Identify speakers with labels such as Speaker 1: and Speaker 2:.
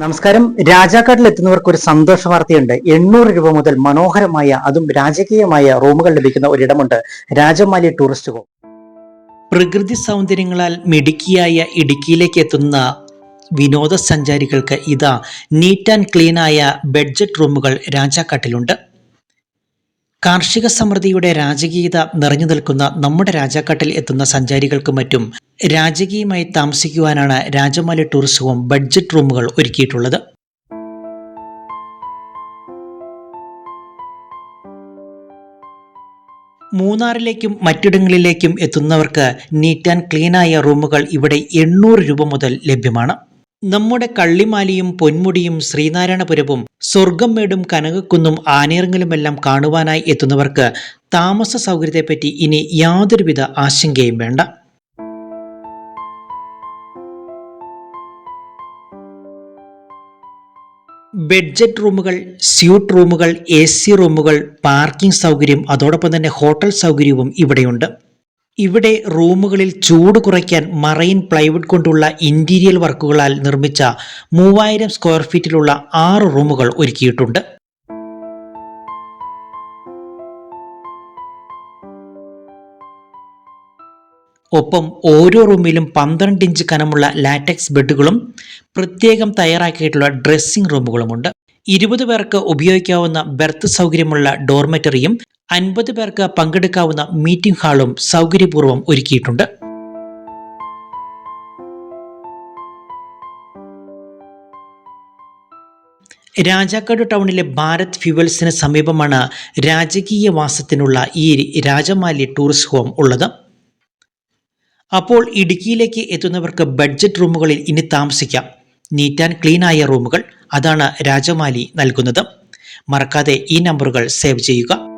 Speaker 1: നമസ്കാരം. രാജാക്കാട്ടിൽ എത്തുന്നവർക്ക് ഒരു സന്തോഷ വാർത്തയുണ്ട്. എണ്ണൂറ് രൂപ മുതൽ മനോഹരമായ അതും രാജകീയമായ റൂമുകൾ ലഭിക്കുന്ന ഒരിടമുണ്ട്. രാജമാലി ടൂറിസ്റ്റ് ഹോം പ്രകൃതി സൗന്ദര്യങ്ങളാൽ മിടുക്കിയായ ഇടുക്കിയിലേക്ക് എത്തുന്ന വിനോദസഞ്ചാരികൾക്ക് ഇതാ നീറ്റ് ആൻഡ് ക്ലീനായ ബഡ്ജറ്റ് റൂമുകൾ രാജാക്കാട്ടിലുണ്ട് കാർഷിക സമൃദ്ധിയുടെ രാജകീയത നിറഞ്ഞു നിൽക്കുന്ന നമ്മുടെ രാജാക്കാട്ടിൽ എത്തുന്ന സഞ്ചാരികൾക്കും മറ്റും രാജകീയമായി താമസിക്കുവാനാണ് രാജമല ടൂറിസ്റ്റ് ഹോം ബഡ്ജറ്റ് റൂമുകൾ ഒരുക്കിയിട്ടുള്ളത്. മൂന്നാറിലേക്കും മറ്റിടങ്ങളിലേക്കും എത്തുന്നവർക്ക് നീറ്റ് ആൻഡ് ക്ലീനായ റൂമുകൾ ഇവിടെ എണ്ണൂറ് രൂപ മുതൽ ലഭ്യമാണ്. നമ്മുടെ കള്ളിമാലിയും പൊന്മുടിയും ശ്രീനാരായണപുരവും സ്വർഗംമേടും കനകക്കുന്നും ആനേറങ്ങലുമെല്ലാം കാണുവാനായി എത്തുന്നവർക്ക് താമസ സൗകര്യത്തെപ്പറ്റി ഇനി യാതൊരുവിധ ആശങ്കയും വേണ്ട. ബഡ്ജറ്റ് റൂമുകൾ സ്യൂട്ട് റൂമുകൾ എ സി റൂമുകൾ പാർക്കിംഗ് സൗകര്യം അതോടൊപ്പം തന്നെ ഹോട്ടൽ സൗകര്യവും ഇവിടെയുണ്ട്. ഇവിടെ റൂമുകളിൽ ചൂട് കുറയ്ക്കാൻ മറൈൻ പ്ലൈവുഡ് കൊണ്ടുള്ള ഇന്റീരിയർ വർക്കുകളാൽ നിർമ്മിച്ച മൂവായിരം സ്ക്വയർ ഫീറ്റിലുള്ള ആറ് റൂമുകൾ ഒരുക്കിയിട്ടുണ്ട്. ഒപ്പം ഓരോ റൂമിലും പന്ത്രണ്ട് ഇഞ്ച് കനമുള്ള ലാറ്റക്സ് ബെഡുകളും പ്രത്യേകം തയ്യാറാക്കിയിട്ടുള്ള ഡ്രസ്സിംഗ് റൂമുകളുമുണ്ട്. ഇരുപത് പേർക്ക് ഉപയോഗിക്കാവുന്ന ബെർത്ത് സൗകര്യമുള്ള ഡോർമെറ്ററിയും അൻപത് പേർക്ക് പങ്കെടുക്കാവുന്ന മീറ്റിംഗ് ഹാളും സൗകര്യപൂർവം ഒരുക്കിയിട്ടുണ്ട്. രാജാക്കാട് ടൗണിലെ ഭാരത് ഫ്യൂവൽസിന് സമീപമാണ് രാജകീയ വാസത്തിനുള്ള ഈ രാജമാലി ടൂറിസ്റ്റ് ഹോം ഉള്ളത്. അപ്പോൾ ഇടുക്കിയിലേക്ക് എത്തുന്നവർക്ക് ബഡ്ജറ്റ് റൂമുകളിൽ ഇനി താമസിക്കാം. നീറ്റ് ആൻഡ് ക്ലീൻ ആയ റൂമുകൾ അതാണ് രാജമാലി നൽകുന്നത്. മറക്കാതെ ഈ നമ്പറുകൾ സേവ് ചെയ്യുക.